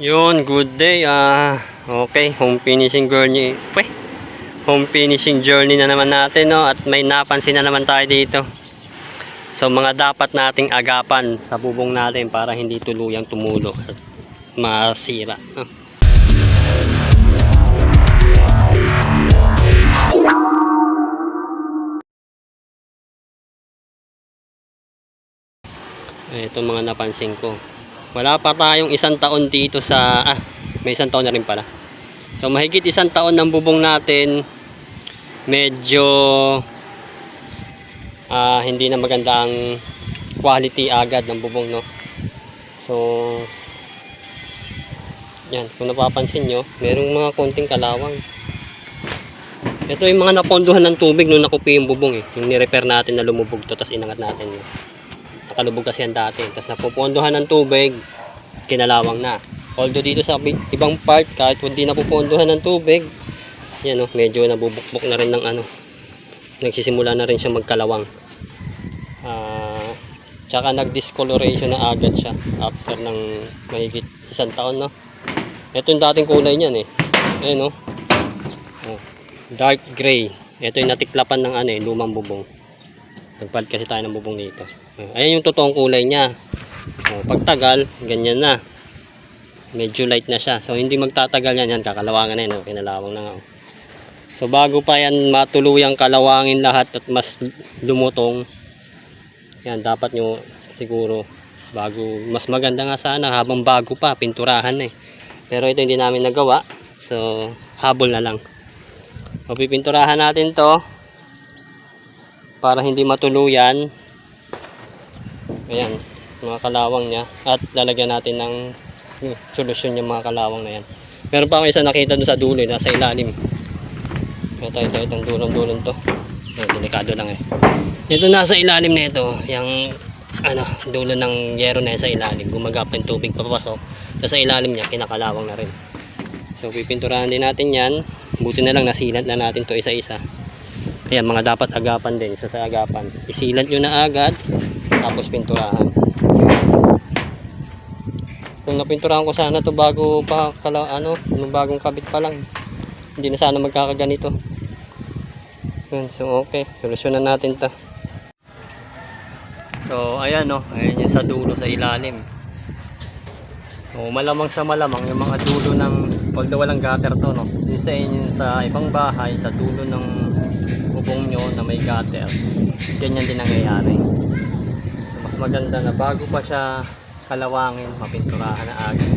Yun, good day. Ah, okay, home finishing journey. Pwe, home finishing journey na naman natin, no? At may napansin na naman tayo dito. So, mga dapat nating agapan sa bubong natin para hindi tuluyang tumulo at masira. no? Ito mga napansin ko. Wala pa tayong isang taon dito sa... Ah, may isang taon na rin pala. So mahigit isang taon ng bubong natin. Medyo... ah hindi na maganda ang quality agad ng bubong, no? So... Yan, kung napapansin nyo, merong mga konting kalawang. Ito yung mga naponduhan ng tubig nung nakupi yung bubong eh. Yung nirepair natin na lumubog to, tapos inangat natin. No? Nakalubog kasi yan dati. Tapos napupondohan ng tubig, kinalawang na. Although dito sa ibang part, kahit hindi napupondohan ng tubig, yan o, medyo nabubukbok na rin ng ano. Nagsisimula na rin siya magkalawang. Ah, tsaka nag-discoloration na agad siya after ng mahigit isang taon, no? Ito yung dating kulay niyan eh. Ayan o. Oh, dark gray. Ito yung natiklapan ng ano eh, lumang bubong. Nagpalit kasi tayo ng bubong dito. Ayan yung totoong kulay niya. O, pagtagal, ganyan na. Medyo light na siya. So, hindi magtatagal yan. Yan, kakalawangan na yun. O, kinalawang na nga. o. So, bago pa yan matuluyang kalawangin lahat at mas lumutong, yan, dapat nyo siguro bago, mas maganda nga sana habang bago pa, pinturahan eh. Pero ito hindi namin nagawa. So, habol na lang. Pipinturahan natin to para hindi matuluyan ayan mga kalawang niya. At lalagyan natin ng hmm, solusyon yung mga kalawang na yan. Meron pa ako isa nakita dun sa dulo nasa ilalim. Ito ito itong dulong dulong to. Oh, delikado lang eh. Ito nasa ilalim na ito yung ano dulo ng yero na sa ilalim. Gumagap yung tubig papasok. So, sa ilalim niya kinakalawang na rin. So pipinturahan din natin yan. Buti na lang nasilat na natin to isa isa Ayan, mga dapat agapan din. Isa sa agapan. Isilat nyo na agad. Tapos pinturahan. Kung napinturahan ko sana to bago pa kala, ano, bagong kabit pa lang. Hindi na sana magkakaganito. Ayan, so okay. Solusyonan natin to. So, ayan no. Ayan yung sa dulo sa ilalim. So, malamang sa malamang yung mga dulo ng although walang gutter to no. Yung sa inyo sa ibang bahay sa dulo ng bubong nyo na may gutter ganyan din nangyayari so, mas maganda na bago pa siya kalawangin mapinturahan na agad.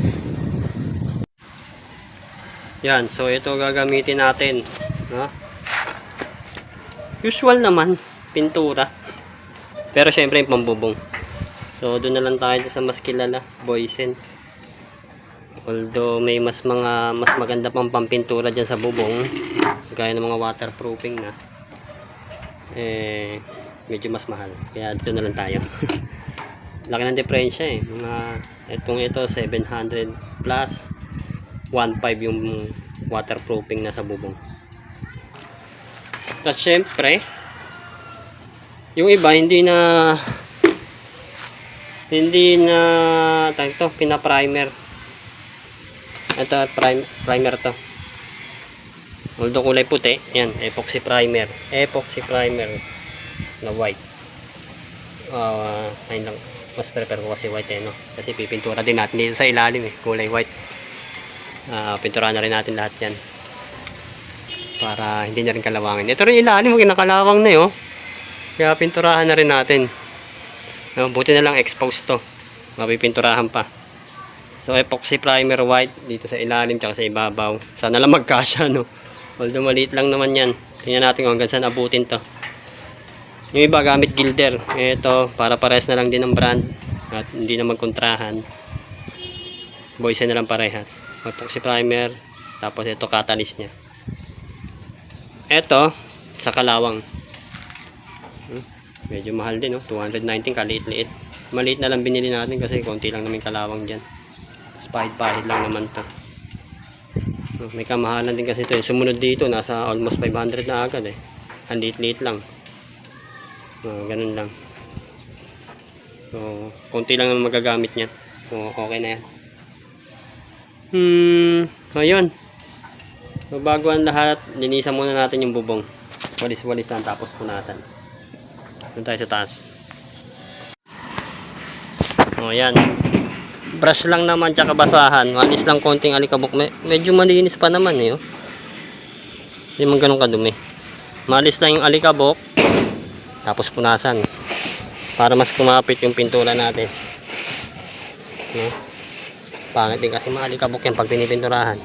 Yan so ito gagamitin natin no? usual naman pintura. Pero syempre yung pambubong. So doon na lang tayo sa mas kilala boysen. Although may mas mga mas maganda pang pampintura dyan sa bubong gaya ng mga waterproofing na. Eh medyo mas mahal. Kaya dito na lang tayo. Laki ng diferensya eh. Mga itong ito 700 plus 1.5 yung waterproofing na sa bubong. At syempre yung iba hindi na hindi na tawag to pina-primer. Ito prime, primer to. Although kulay puti yan epoxy primer. Epoxy primer na white. Uh, ayun lang. Mas prefer ko kasi white eh no? Kasi pipintura din natin dito sa ilalim eh kulay white. Uh, pintura na rin natin lahat yan. Para hindi na rin kalawangin. Ito rin ilalim kinakalawang na yun kaya pinturahan na rin natin. No, buti na lang exposed to. Mapipinturahan pa. So epoxy primer white dito sa ilalim tsaka sa ibabaw. Sana lang magkasya no. Although maliit lang naman yan. Tingnan natin kung hanggang saan abutin to. Yung iba gamit gilder. Ito para pares na lang din ng brand at hindi na magkontrahan. Boysen na lang parehas. Epoxy primer tapos ito catalyst niya. Ito sa kalawang. Hmm, Medyo mahal din no. 219 kaliit-liit. Maliit na lang binili natin kasi konti lang yung kalawang dyan pahid-pahid lang naman to Oh, may kamahalan din kasi ito yung sumunod dito nasa almost 500 na agad eh ang liit-liit lang oh, ganun lang so konti lang ang magagamit niya so okay na yan Hmm, ayun. So, bago ang lahat, linisan muna natin yung bubong. Walis-walis lang tapos punasan. Doon tayo sa taas. O, yan. Brush lang naman tsaka basahan. Walis lang konting alikabok. Me- medyo malinis pa naman eh. Oh. Hindi man ganun kadumi. Malis lang yung alikabok. Tapos punasan. Para mas kumapit yung pintura natin. No? Pangit din kasi maalikabok yan pag pinipinturahan.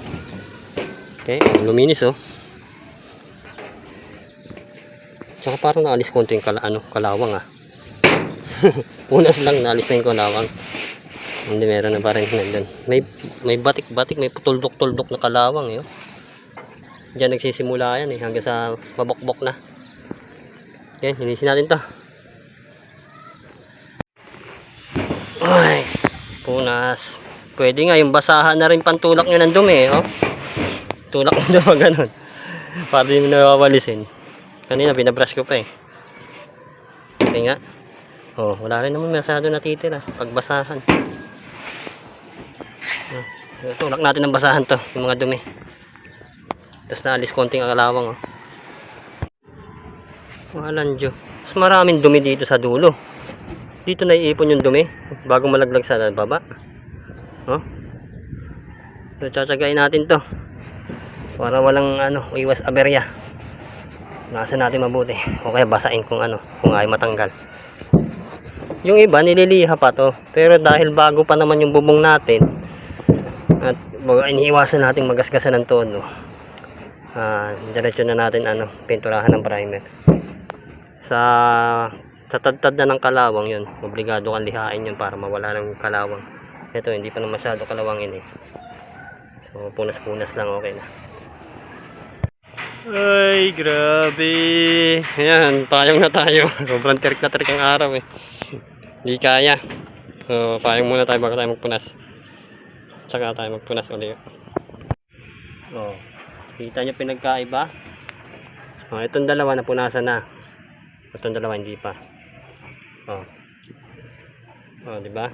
Okay, luminis oh. Tsaka parang naalis konti yung kala, ano, kalawang ah. Unas lang naalis na yung kalawang. Hindi meron na pa rin nandun. May, may batik-batik, may tuldok-tuldok na kalawang eh. oh. Diyan nagsisimula yan eh, hanggang sa mabokbok na. Yan, linisin natin to. Ay, punas. Pwede nga, yung basahan na rin pantulak nyo ng dumi oh. Tulak mo na ganun. Para di mo nawawalisin. Kanina, binabrush ko pa eh. Kasi nga. Oh, wala rin naman masyado natitira. Pagbasahan. Oh, tulak natin ng basahan to, yung mga dumi. Tapos naalis konting kalawang oh. Walang Diyo. Mas maraming dumi dito sa dulo. Dito naiipon yung dumi bago malaglag sa baba. Oh. So, tsatsagain natin to. Para walang ano, iwas aberya. Nasa natin mabuti. O kaya basain kung ano, kung ay matanggal. Yung iba nililiha pa to. Pero dahil bago pa naman yung bubong natin at iniiwasan nating magasgasan ng tono. Ah, diretso na natin ano, pinturahan ng primer. Sa sa tadtad na ng kalawang yun, obligado kang lihain yun para mawala ng kalawang. Ito, hindi pa na masyado kalawangin eh. So, punas-punas lang okay na. Ay, grabe. Ayan, payong na tayo. Sobrang terik na terik ang araw eh. Hindi kaya. So, payong muna tayo bago tayo magpunas. Tsaka tayo magpunas ulit. Oh, kita nyo pinagkaiba? Oh, itong dalawa napunasan na. Itong dalawa hindi pa. Oh. Oh, di ba?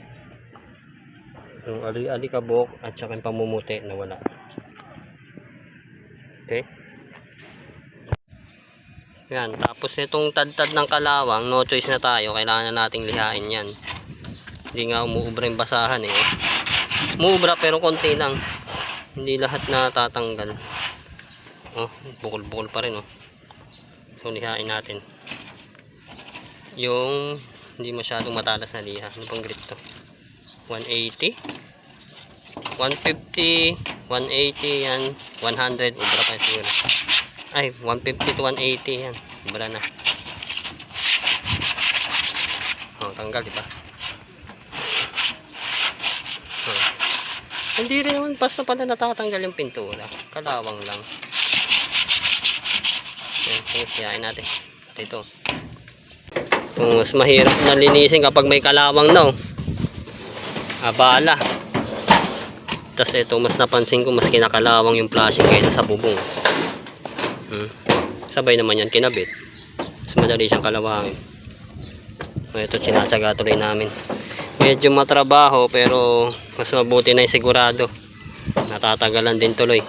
Yung ali-ali kabok at saka yung pamumuti na wala. Okay? Yan, tapos itong tad-tad ng kalawang, no choice na tayo, kailangan na nating lihain yan. Hindi nga umuubra yung basahan eh. Umuubra pero konti lang. Hindi lahat na tatanggal. Oh, bukol-bukol pa rin oh. So lihain natin. Yung hindi masyadong matalas na liha. Ano bang grip to? 180 150 180 yan. 100 ubra pa siguro ay 150 to 180 yan. Ubra na. Oh tanggal diba oh. hindi rin naman basta pala natatanggal yung pintura. Kalawang lang. Yan sinisiyain natin. Ito ito mas mahirap na linisin kapag may kalawang na oh abala tapos ito mas napansin ko mas kinakalawang yung flashing kaysa sa bubong. Hmm. sabay naman yan kinabit. Mas madali siyang kalawangin. O, ito sinatsaga tuloy namin. Medyo matrabaho pero mas mabuti na yung sigurado. Natatagalan din tuloy.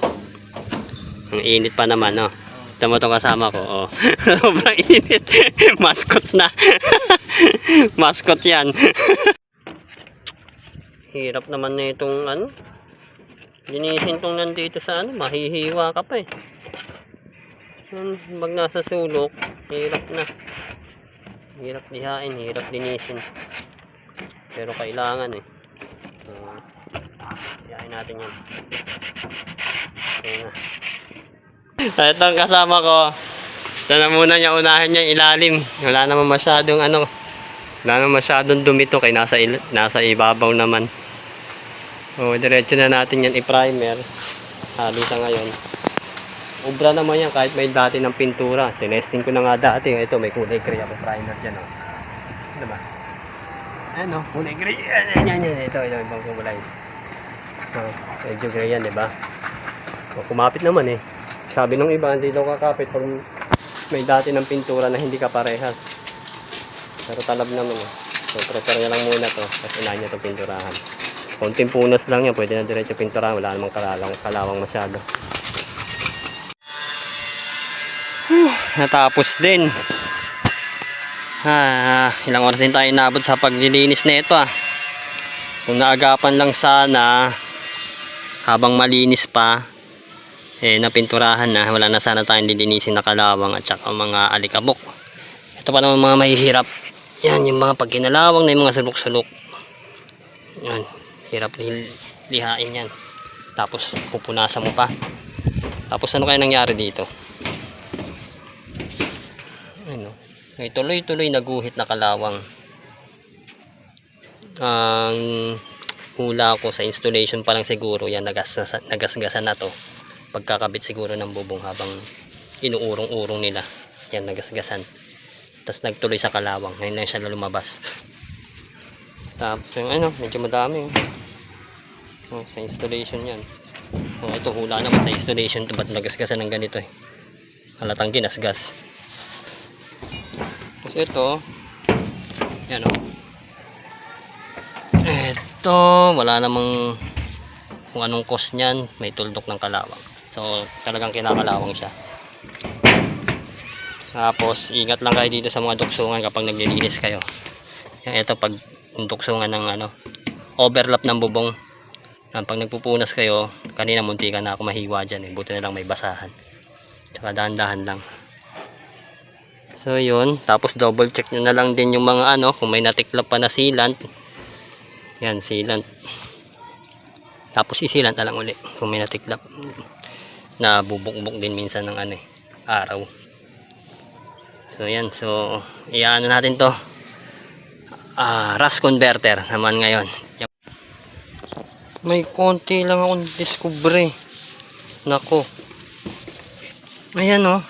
Ang init pa naman no Ito mo itong kasama ko. Oh. Sobrang init. Mascot na. Mascot yan. Hirap naman na itong ano. Linisin tong nandito sa ano. Mahihiwa ka pa eh. Yan, Pag nasa sulok, hirap na. Hirap lihain, hirap linisin. Pero kailangan eh. Uh, lihain natin yan. Okay na. Ito ang kasama ko. Ito na muna niya unahin niya ilalim. Wala naman masyadong ano. Wala naman masyadong dumito kay nasa, nasa ibabaw naman. O, diretso na natin yan i-primer. Halo sa ngayon. Ubra naman yan kahit may dati ng pintura. Tinesting ko na nga dati. Ito may kulay gray ako primer dyan. Oh. Diba? Ano? Kulay gray. Yan, yan, yan. Ito, ito, ibang kulay. Oh, medyo gray yan, diba? O, kumapit naman eh. Sabi ng iba, hindi daw kakapit pag may dati ng pintura na hindi kaparehas. Pero talab naman eh. So, prepare niya lang muna to. Tapos unahin niya itong pinturahan. Konting punas lang yan, pwede na diretso pinturahan, wala namang kalawang, kalawang masyado. Whew, natapos din. Ah, ilang oras din tayo inabot sa paglilinis na ito ah. Kung naagapan lang sana habang malinis pa eh napinturahan na wala na sana tayong lilinisin na kalawang at saka mga alikabok. Ito pa naman mga mahihirap. Yan yung mga pagkinalawang na yung mga sulok-sulok. Yan, hirap lih- lihain yan. Tapos pupunasan mo pa. Tapos ano kaya nangyari dito? Ano? May tuloy-tuloy naguhit na kalawang. Ang hula ko sa installation pa lang siguro yan nagasgasan na to. Pagkakabit siguro ng bubong habang inuurong-urong nila. Yan nagasgasan. Tapos nagtuloy sa kalawang. Ngayon lang siya lumabas. Tapos yung ano, medyo madami. Oh. Oh, sa installation yan. Oh, ito hula naman sa installation to ba't nagasgasan ng ganito eh. Halatang ginasgas. Tapos ito, yan o. Ito, wala namang kung anong cost niyan, may tuldok ng kalawang. So, talagang kinakalawang siya. Tapos, ingat lang kayo dito sa mga duksungan kapag naglilinis kayo. Ito pag duksungan ng ano, overlap ng bubong. Pag nagpupunas kayo, kanina munti ka na ako mahiwa dyan eh. Buti na lang may basahan. Tsaka dahan-dahan lang. So yun, tapos double check nyo na lang din yung mga ano, kung may natiklap pa na sealant. Yan, sealant. Tapos isilant na lang uli kung may natiklap na bubuk-buk din minsan ng ano eh, araw. So yan, so iyaano natin to. Ah, rust converter naman ngayon. May konti lang akong discovery. Nako. Ayan oh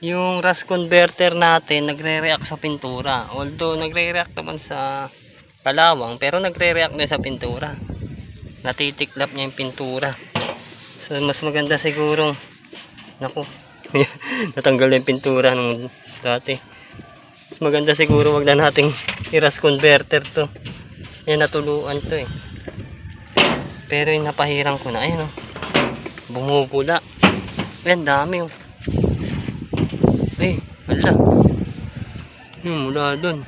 yung rust converter natin nagre-react sa pintura although nagre-react naman sa kalawang pero nagre-react din sa pintura natitiklap niya yung pintura so mas maganda siguro naku natanggal na yung pintura nung dati mas maganda siguro wag na nating i-rust converter to yan natuluan to eh pero yung napahirang ko na ayun oh bumubula yan dami oh eh, wala. Hmm, mula doon.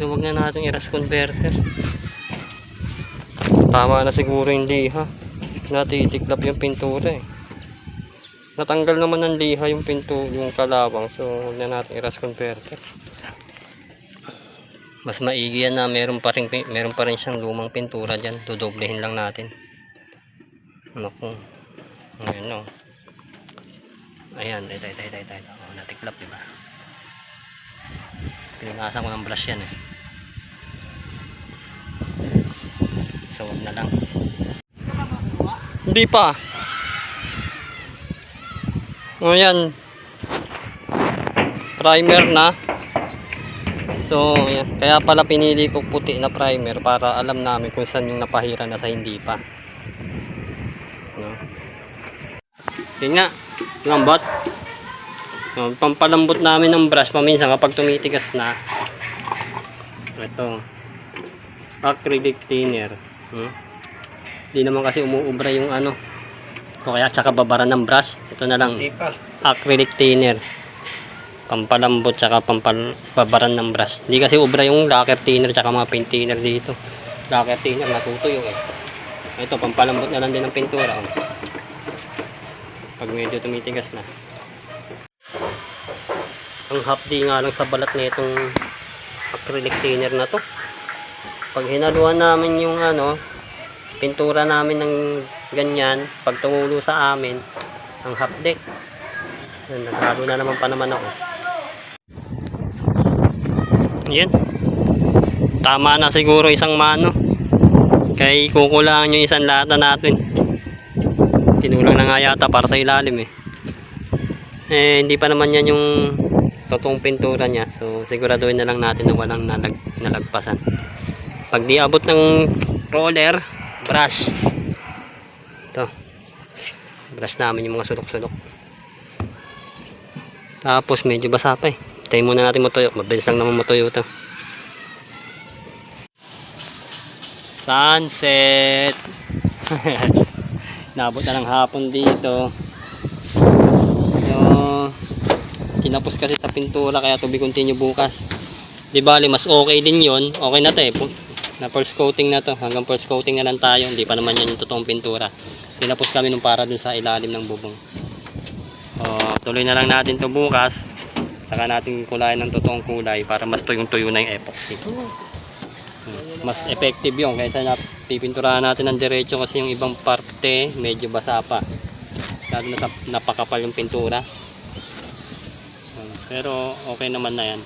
So, wag na natin i-rust converter. Tama na siguro yung liha. Natitiklap yung pintura eh. Natanggal naman ng liha yung pinto, yung kalawang. So, wag na natin i-rust converter. Mas maigi yan na meron pa rin, meron pa rin siyang lumang pintura dyan. Dudoblehin lang natin. Naku. Ayan o. Ayan, ito, ito, ito, ito, ito. Oh, natiklap, diba? Pinunasan ko ng brush yan eh. So, na lang. Hindi pa. O yan. Primer na. So, yan. Kaya pala pinili ko puti na primer para alam namin kung saan yung napahira na sa hindi pa. No? Yun nga. Lambot. No, pampalambot namin ng brush paminsan kapag tumitigas na. Ito. Acrylic thinner. Hmm? Hindi naman kasi umuubra yung ano. O kaya tsaka babaran ng brush. Ito na lang. Acrylic thinner. Pampalambot tsaka pampababaran ng brush. Hindi kasi ubra yung lacquer thinner tsaka mga paint thinner dito. Lacquer thinner natutuyo eh. Ito pampalambot na lang din ng pintura. Oh. Pag medyo tumitigas na. Ang hapdi nga lang sa balat na itong acrylic thinner na to. Pag hinaluan namin yung ano, pintura namin ng ganyan, pag tumulo sa amin, ang hapdi. Yan, naghalo na naman pa naman ako. Yan. Tama na siguro isang mano. Kaya kukulangan yung isang lata natin. Tinulang na nga yata para sa ilalim eh. Eh, hindi pa naman yan yung totoong pintura niya. So, siguraduhin na lang natin na walang nalag, nalagpasan. Pag di abot ng roller, brush. Ito. Brush namin yung mga sulok-sulok. Tapos, medyo basa pa eh. Tayo muna natin matuyo. Mabilis lang naman matuyo ito. Sunset. Nabot na ng hapon dito. So, kinapos kasi sa pintura kaya to be continue bukas. Di bali, mas okay din yon Okay na. Pu- Na first coating na to. Hanggang first coating na lang tayo. Hindi pa naman yan yung totoong pintura. Kinapos kami nung para dun sa ilalim ng bubong. O, tuloy na lang natin to bukas. Saka natin kulayan ng totoong kulay para mas tuyong-tuyo na yung epoxy. Hmm. Mas effective yun kaysa na pipinturahan natin ng diretso kasi yung ibang parte medyo basa pa. Lalo na sa napakapal yung pintura. Hmm, Pero okay naman na yan.